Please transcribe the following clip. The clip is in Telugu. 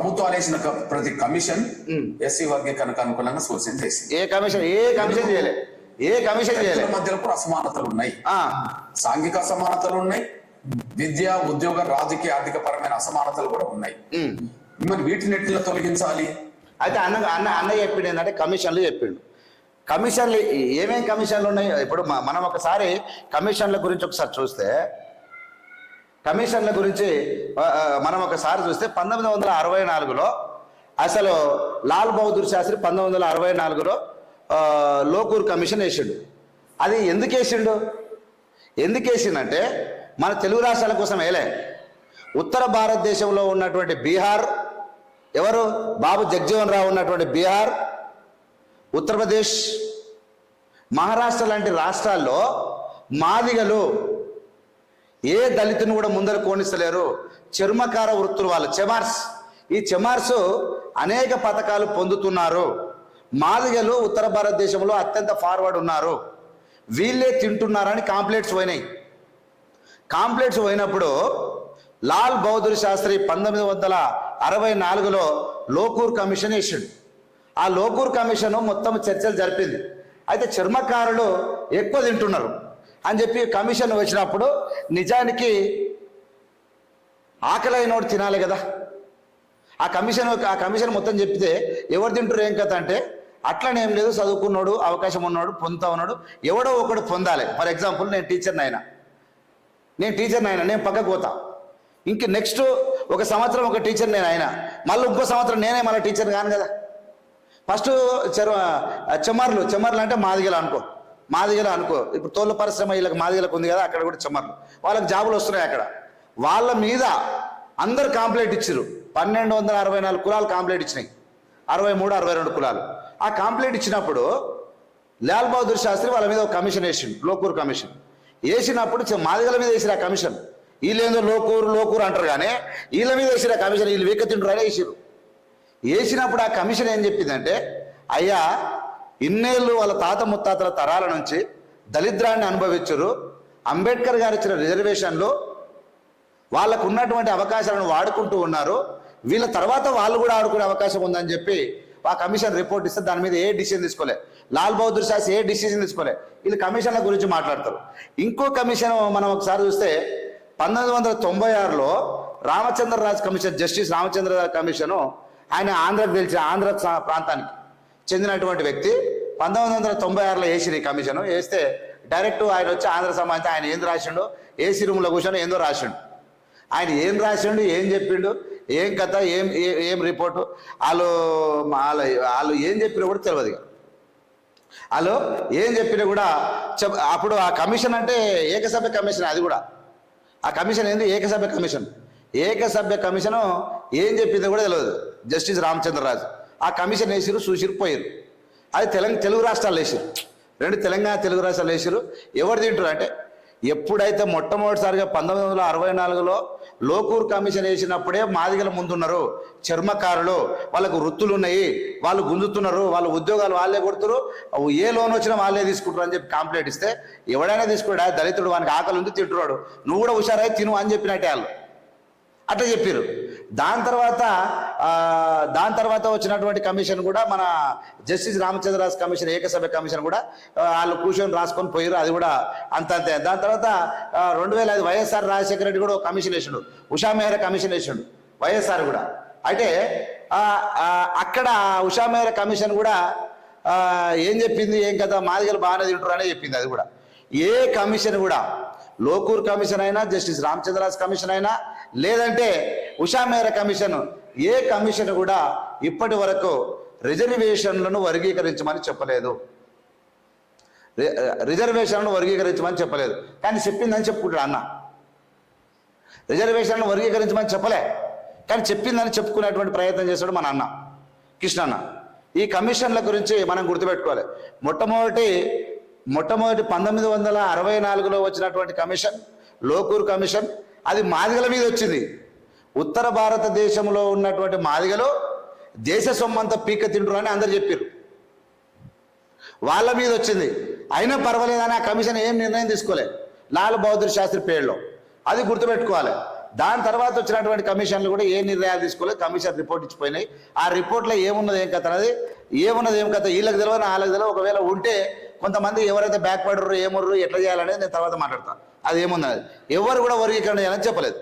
ప్రభుత్వాలు వేసిన ప్రతి కమిషన్ ఎస్సీ వర్గీకరణకు అనుకూలంగా సూచన చేసింది. ఏ కమిషన్? ఏ కమిషన్ చేయలే? ఏ కమిషన్ చేయలే? మధ్యలో కూడా అసమానతలు ఉన్నాయి. సాంఘిక అసమానతలు ఉన్నాయి. విద్య ఉద్యోగ రాజకీయ ఆర్థిక పరమైన అసమానతలు కూడా ఉన్నాయి. మరి వీటిని ఎట్లా తొలగించాలి? అయితే అన్న అన్న అన్న చెప్పిండు ఏంటంటే కమిషన్లు చెప్పిండు. కమిషన్లు ఏమేం కమిషన్లు ఉన్నాయి? ఇప్పుడు మనం ఒకసారి కమిషన్ల గురించి ఒకసారి చూస్తే కమిషన్ల గురించి మనం ఒకసారి చూస్తే పంతొమ్మిది వందల అరవై నాలుగులో అసలు లాల్ బహదూర్ శాస్త్రి పంతొమ్మిది వందల అరవై నాలుగులో లోకూర్ కమిషన్ వేసిండు. అది ఎందుకు వేసిండు? ఎందుకు వేసిందంటే మన తెలుగు రాష్ట్రాల కోసం వేలే ఉత్తర భారతదేశంలో ఉన్నటువంటి బీహార్ ఎవరు? బాబు జగ్జీవన్ రావు ఉన్నటువంటి బీహార్ ఉత్తరప్రదేశ్ మహారాష్ట్ర లాంటి రాష్ట్రాల్లో మాదిగలు ఏ దళితుని కూడా ముందర కోనిస్తలేరు చర్మకార వృత్తులు వాళ్ళు చెమార్స్. ఈ చెమార్స్ అనేక పథకాలు పొందుతున్నారు. మాదిగలు ఉత్తర భారతదేశంలో అత్యంత ఫార్వర్డ్ ఉన్నారు. వీళ్ళే తింటున్నారని కాంప్లైంట్స్ పోయినాయి. కాంప్లైంట్స్ పోయినప్పుడు లాల్ బహదూర్ శాస్త్రి పంతొమ్మిది వందల అరవై నాలుగులో లోకూర్ కమిషన్ ఇష్యూడ్ ఆ లోకూర్ కమిషన్ మొత్తం చర్చలు జరిపింది. అయితే చర్మకారులు ఎక్కువ తింటున్నారు. అని చెప్పి కమిషన్ వచ్చినప్పుడు నిజానికి ఆకలైనోడు తినాలి కదా. ఆ కమిషన్ ఆ కమిషన్ మొత్తం చెప్తే ఎవరు తింటారు ఏం కథ అంటే అట్లనే ఏం లేదు చదువుకున్నాడు అవకాశం ఉన్నాడు పొందుతా ఉన్నాడు ఎవడో ఒకడు పొందాలి. ఫర్ ఎగ్జాంపుల్ నేను టీచర్ని అయినా నేను టీచర్ని అయినా నేను పక్కకు పోతా. ఇంక నెక్స్ట్ ఒక సంవత్సరం ఒక టీచర్ నేను అయినా మళ్ళీ ఇంకో సంవత్సరం నేనే మళ్ళీ టీచర్ కాను కదా. ఫస్ట్ చెరు చెమ్మర్లు చెమ్మర్లు అంటే మాదిగలు అనుకో. మాదిగలు అనుకో. ఇప్పుడు తోళ్ళ పరిశ్రమ వీళ్ళకి మాదిగలకు ఉంది కదా అక్కడ కూడా చెమ్మర్లు వాళ్ళకి జాబులు వస్తున్నాయి అక్కడ. వాళ్ళ మీద అందరు కాంప్లైంట్ ఇచ్చారు పన్నెండు వందల అరవై నాలుగు కులాలు కాంప్లైంట్ ఇచ్చినాయి. అరవై మూడు అరవై రెండు కులాలు. ఆ కాంప్లైంట్ ఇచ్చినప్పుడు లాల్ బహదూర్ శాస్త్రి వాళ్ళ మీద ఒక కమిషన్ వేసిండు లోకూర్ కమిషన్. వేసినప్పుడు మాదిగల మీద వేసిన ఆ కమిషన్. వీళ్ళేందో లోకూరు లోకూరు అంటారు కానీ వీళ్ళ మీద వేసిన కమిషన్ వీళ్ళు వీక తింటారు వేసిరు వేసినప్పుడు ఆ కమిషన్ ఏం చెప్పిందంటే అయ్యా ఇన్నేళ్ళు వాళ్ళ తాత ముత్తాతల తరాల నుంచి దళిద్రాన్ని అనుభవించరు. అంబేద్కర్ గారు ఇచ్చిన రిజర్వేషన్లు వాళ్ళకు ఉన్నటువంటి అవకాశాలను వాడుకుంటూ ఉన్నారు. వీళ్ళ తర్వాత వాళ్ళు కూడా ఆడుకునే అవకాశం ఉందని చెప్పి ఆ కమిషన్ రిపోర్ట్ ఇస్తే దాని మీద ఏ డిసిజన్ తీసుకోలే. లాల్ బహదూర్ శాస్త్రి ఏ డిసిజన్ తీసుకోలే. వీళ్ళు కమిషన్ల గురించి మాట్లాడతారు. ఇంకో కమిషన్ మనం ఒకసారి చూస్తే పంతొమ్మిది వందల తొంభై ఆరులో Ramachandraraj commission justice Ramachandraraj commission ఆయన ఆంధ్రకు తెలిసిన ఆంధ్ర సా- ప్రాంతానికి. చెందినటువంటి వ్యక్తి పంతొమ్మిది వందల తొంభై ఆరులో వేసిన ఈ కమిషన్ వేస్తే డైరెక్ట్ ఆయన వచ్చి ఆంధ్ర సమాజం ఆయన ఏం రాసిండు ఏసీ రూమ్లో కూర్చొని ఏందో రాసిండు. ఆయన ఏం రాసిండు ఏం చెప్పిండు ఏం కథ ఏం ఏం రిపోర్టు వాళ్ళు వాళ్ళ వాళ్ళు ఏం చెప్పినా కూడా తెలియదు వాళ్ళు ఏం చెప్పినా కూడా చెప్ అప్పుడు ఆ కమిషన్ అంటే ఏకసభ్య కమిషన్ అది కూడా. ఆ కమిషన్ ఏంది? ఏకసభ్య కమిషన్. ఏకసభ్య కమిషను ఏం చెప్పిందో కూడా తెలియదు జస్టిస్ రామచంద్రరాజు. ఆ కమిషన్ వేసిరు చూసిరు పోయారు. అది తెలంగాణ తెలుగు రాష్ట్రాలు వేసిరు. రెండు తెలంగాణ తెలుగు రాష్ట్రాలు వేసిరు. ఎవరు తింటారు అంటే ఎప్పుడైతే మొట్టమొదటిసారిగా పంతొమ్మిది వందల అరవై నాలుగులో లోకూర్ కమిషన్ వేసినప్పుడే మాదిగల ముందున్నారు. చర్మకారులు వాళ్ళకు వృత్తులు ఉన్నాయి వాళ్ళు గుంజుతున్నారు వాళ్ళ ఉద్యోగాలు వాళ్ళే కొడుతున్నారు ఏ లోన్ వచ్చినా వాళ్ళే తీసుకుంటారు అని చెప్పి కంప్లైంట్ ఇస్తే ఎవడైనా తీసుకుంటా దళితుడు వానికి ఆకలి ఉంది తింటున్నాడు. నువ్వు కూడా హుషారై తిను అని చెప్పినట్టే వాళ్ళు. అట్లా చెప్పారు దాని తర్వాత దాని తర్వాత వచ్చినటువంటి కమిషన్ కూడా మన జస్టిస్ రామచంద్రరాజు కమిషన్ ఏకసభ్య కమిషన్ కూడా వాళ్ళు కూర్చొని రాసుకొని పోయారు అది కూడా అంత అంతే దాని తర్వాత రెండు వేల ఐదు వైఎస్ఆర్ రాజశేఖర రెడ్డి కూడా ఒక కమిషన్ వేసిండు. ఉషా మెహ్రా కమిషన్ వేసిండు. వైఎస్ఆర్ కూడా. అయితే అక్కడ ఉషా మెహ్రా కమిషన్ కూడా ఏం చెప్పింది ఏం కదా మాదిగలు బాగానే తింటారు అనే చెప్పింది అది కూడా. ఏ కమిషన్ కూడా లోకూర్ కమిషన్ అయినా జస్టిస్ రామచంద్రరాజు కమిషన్ అయినా లేదంటే ఉషా మేర కమిషన్ ఏ కమిషన్ కూడా ఇప్పటి వరకు రిజర్వేషన్లను వర్గీకరించమని చెప్పలేదు. రిజర్వేషన్లను వర్గీకరించమని చెప్పలేదు. కానీ చెప్పిందని చెప్పుకుంటాడు అన్న. రిజర్వేషన్లను వర్గీకరించమని చెప్పలే. కానీ చెప్పిందని చెప్పుకునేటువంటి ప్రయత్నం చేశాడు మన అన్న కృష్ణన్న ఈ కమిషన్ల గురించి మనం గుర్తుపెట్టుకోవాలి. మొట్టమొదటి మొట్టమొదటి పంతొమ్మిది వందల అరవై నాలుగులో వచ్చినటువంటి కమిషన్ లోకూర్ కమిషన్ అది మాదిగల మీద వచ్చింది. ఉత్తర భారతదేశంలో ఉన్నటువంటి మాదిగలు దేశ సొమ్మంతా పీక తింటురు అని అందరు చెప్పారు వాళ్ళ మీద వచ్చింది. అయినా పర్వాలేదని ఆ కమిషన్ ఏం నిర్ణయం తీసుకోలే. లాల్ బహదూర్ శాస్త్రి పేరులో. అది గుర్తుపెట్టుకోవాలి. దాని తర్వాత వచ్చినటువంటి కమిషన్లు కూడా ఏ నిర్ణయాలు తీసుకోలేదు కమిషన్ రిపోర్ట్ ఇచ్చిపోయినాయి. ఆ రిపోర్ట్లో ఏమున్నది ఏం కథ అనేది ఏమున్నది ఏం కథ? వీళ్ళకి తెలియదు వాళ్ళకి తెలియదు ఒకవేళ ఉంటే కొంతమంది ఎవరైతే బ్యాక్ పడరు ఏముర్రు ఎట్లా చేయాలనేది నేను తర్వాత మాట్లాడతాను అది ఏమున్నది ఎవరు కూడా వర్గీకరణ చేయాలని చెప్పలేదు.